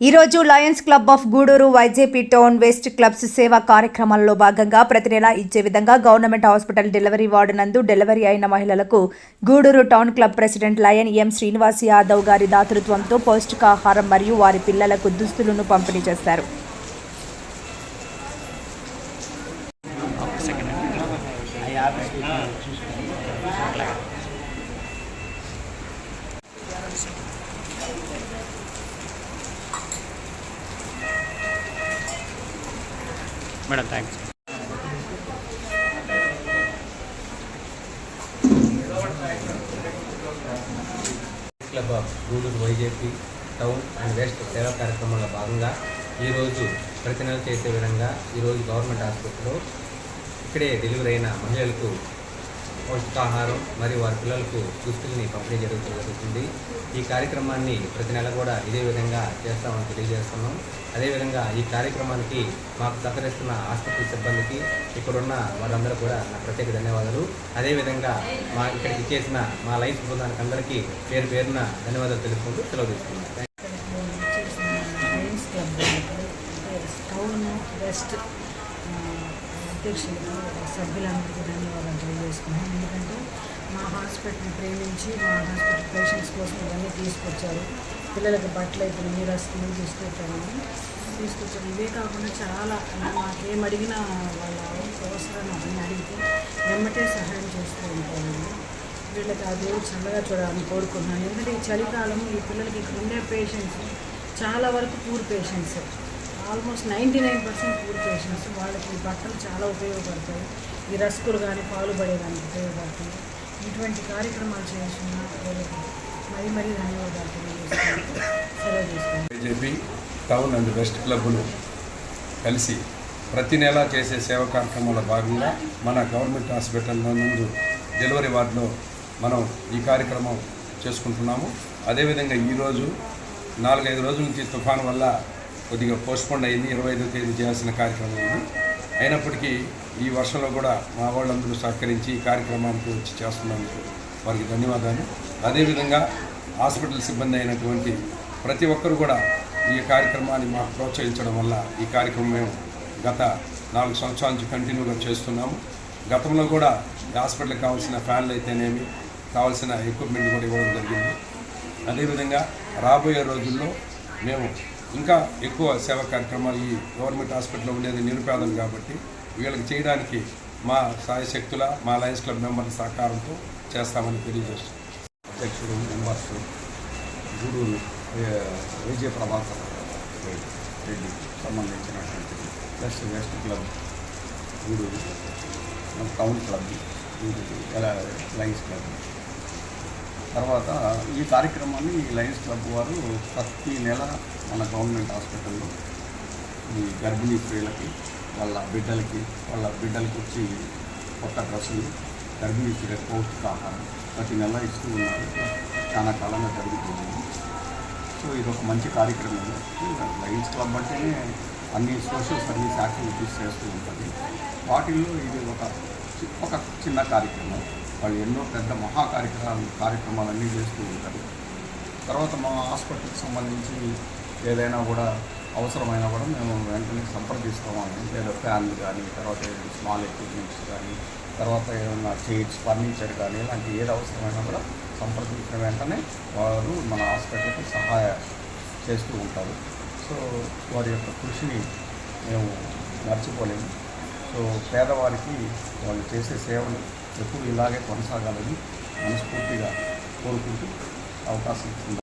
ఈరోజు lions club of Gudur YJP town west clubs సేవా కార్యక్రమాల్లో భాగంగా ప్రతి నెల ఇచ్చే విధంగా గవర్నమెంట్ హాస్పిటల్ డెలివరీ వార్డు నందు డెలివరీ అయిన మహిళలకు Gudur town club president lion M Srinivas Yadav గారి దాతృత్వంతో పౌష్టికాహారం మరియు వారి పిల్లలకు దుస్తులను పంపిణీ చేస్తారు madam thanks club of Gudur YJP town and west సేవా కార్యక్రమంలో భాగంగా ఈరోజు ప్రతి నెల చేసే విధంగా ఈరోజు గవర్నమెంట్ హాస్పిటల్లో ఇక్కడే డెలివరీ అయిన మహిళలకు పౌష్టికాహారం మరియు వారి పిల్లలకు దుస్తుల్ని పంపిణీ జరుగుతూ జరుగుతుంది. ఈ కార్యక్రమాన్ని ప్రతి నెల కూడా ఇదే విధంగా చేస్తామని తెలియజేస్తున్నాం. అదేవిధంగా ఈ కార్యక్రమానికి మాకు సహకరిస్తున్న ఆసుపత్రి సిబ్బందికి ఇక్కడున్న వారందరూ కూడా నా ప్రత్యేక ధన్యవాదాలు. అదేవిధంగా మా ఇక్కడికి చేసిన మా లైఫ్ బృందానికి అందరికీ పేరు పేరున ధన్యవాదాలు తెలుపుకుంటూ సెలవు తీసుకున్నాను టౌన్ వెస్ట్ ఆ, సభ్యులందరికీ ధన్యవాదాలు తెలియజేసుకున్నాం ఎందుకంటే మా హాస్పిటల్ని ప్రేమించి మా హాస్పిటల్ పేషెంట్స్ కోసం ఇవన్నీ తీసుకొచ్చారు. పిల్లలకి బట్టలు అయితే మీరు వస్తుంది తీసుకొచ్చామని తీసుకొచ్చారు. ఇవే కాకుండా చాలా మాకేం అడిగినా వాళ్ళ అవసరాన్ని అవన్నీ అడిగితే వెంబటే సహాయం చేస్తూ ఉంటాను వీళ్ళకి ఆ దేవుడు చల్లగా చూడాలని కోరుకుంటున్నాను. ఎందుకంటే ఈ చలికాలం ఈ పిల్లలకి ఇక్కడ ఉండే పేషెంట్స్ చాలా వరకు poor patients. Almost ninety nine percent పూర్తి పేషెంట్స్ వాళ్ళకి ఈ బట్టలు చాలా ఉపయోగపడతాయి. ఈ రస్కులు కానీ పాలు పడేదానికి ఉపయోగపడతాయి. ఇటువంటి కార్యక్రమాలు చేసిన వాళ్ళకి మరీ మరీ ధన్యవాదాలు సెలవు తీసుకున్నాను బీజేపీ టౌన్ అండ్ వెస్ట్ క్లబ్ను కలిసి ప్రతి నెల చేసే సేవ కార్యక్రమంలో భాగంగా మన గవర్నమెంట్ హాస్పిటల్లో ముందు డెలివరీ వార్డులో మనం ఈ కార్యక్రమం చేసుకుంటున్నాము. అదేవిధంగా ఈరోజు నాలుగైదు రోజుల నుంచి తుఫాన్ వల్ల కొద్దిగా పోస్ట్పోండ్ అయింది. ఇరవై ఐదో తేదీ చేయాల్సిన కార్యక్రమం ఉంది అయినప్పటికీ ఈ వర్షంలో కూడా మా వాళ్ళందరూ సహకరించి ఈ కార్యక్రమానికి వచ్చి చేస్తున్నందుకు వారికి ధన్యవాదాలు. అదేవిధంగా హాస్పిటల్ సిబ్బంది అయినటువంటి ప్రతి ఒక్కరు కూడా ఈ కార్యక్రమాన్ని మాకు ప్రోత్సహించడం వల్ల ఈ కార్యక్రమం మేము గత నాలుగు సంవత్సరాల నుంచి కంటిన్యూగా చేస్తున్నాము. గతంలో కూడా ఈ హాస్పిటల్కి కావాల్సిన ఫ్యాన్లు అయితేనేమి కావాల్సిన ఎక్విప్మెంట్ కూడా ఇవ్వడం జరిగింది. అదేవిధంగా రాబోయే రోజుల్లో మేము ఇంకా ఎక్కువ సేవా కార్యక్రమాలు ఈ గవర్నమెంట్ హాస్పిటల్లో ఉండేది నిరుపేదలు కాబట్టి వీళ్ళకి చేయడానికి మా సాయశక్తుల మా లయన్స్ క్లబ్ మెంబర్ల సహకారంతో చేస్తామని తెలియజేస్తాం అధ్యక్షుడు మెంబర్స్ గురు విజయ ప్రభాకర్ రెడ్డి సంబంధించినటువంటి plus west club Gudur town club Gudur ఎలా లయన్స్ క్లబ్ తర్వాత ఈ కార్యక్రమాన్ని ఈ లయన్స్ క్లబ్ వారు ప్రతి నెల మన గవర్నమెంట్ హాస్పిటల్లో ఈ గర్భిణీ స్త్రీలకి వాళ్ళ బిడ్డలకి వాళ్ళ బిడ్డలకి వచ్చి కొత్త డ్రెస్సులు గర్భిణీ స్త్రీలకు పౌష్టికాహారం ప్రతి నెల ఇస్తూ ఉన్నారు. చాలా కాలంగా జరుగుతుంది. సో ఇది ఒక మంచి కార్యక్రమం. లయన్స్ క్లబ్ అంటేనే అన్ని సోషల్ సర్వీస్ యాక్టివిటీస్ చేస్తూ ఉంటుంది. వాటిల్లో ఇది ఒక ఒక చిన్న కార్యక్రమం. వాళ్ళు ఎన్నో పెద్ద మహా కార్యక్రమాలు కార్యక్రమాలన్నీ చేస్తూ ఉంటారు. తర్వాత మా హాస్పిటల్కి సంబంధించి ఏదైనా కూడా అవసరమైనా కూడా మేము వెంటనే సంప్రదిస్తామని లేదా ఫ్యాన్లు కానీ తర్వాత ఏదైనా స్మాల్ ఎక్విప్మెంట్స్ కానీ తర్వాత ఏమైనా చైర్స్ ఫర్నిచర్ కానీ ఇలాంటి ఏది అవసరమైనా కూడా సంప్రదించిన వెంటనే వారు మన హాస్పిటల్కి సహాయ చేస్తూ ఉంటారు. సో వారి యొక్క కృషిని మేము మర్చిపోలేము. సో పేదవారికి వాళ్ళు చేసే సేవలు ఎప్పుడు ఇలాగే కొనసాగాలని మనస్ఫూర్తిగా కోరుకుంటూ అవకాశం ఇస్తుంది